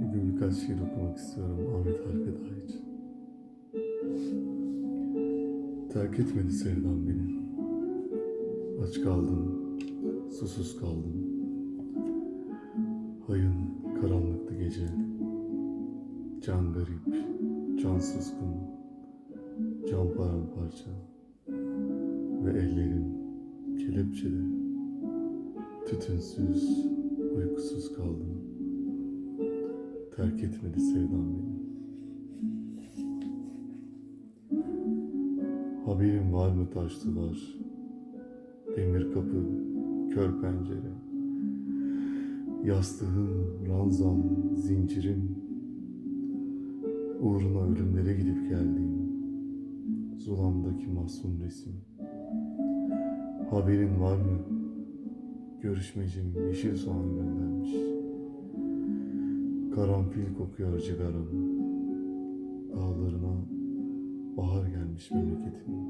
Bugün birkaç şiir okumak istiyorum Ahmet Haluk Eda için. Terk etmedi sevdam beni. Aç kaldım, susuz kaldım. Hayın karanlıktı gece. Can garip, can suskun, can paramparça. Ve ellerim kelepçede. Tütünsüz, uykusuz kaldım. Terk etmedi sevdam beni. Haberin var mı taş duvar? Demir kapı, kör pencere. Yastığım, ranzam, zincirim. Uğruna ölümlere gidip geldiğim. Zulamdaki masum resim. Haberin var mı? Görüşmecim yeşil soğan göndermiş. Karanfil kokuyor cigaram. Dağlarına bahar gelmiş memleketimin.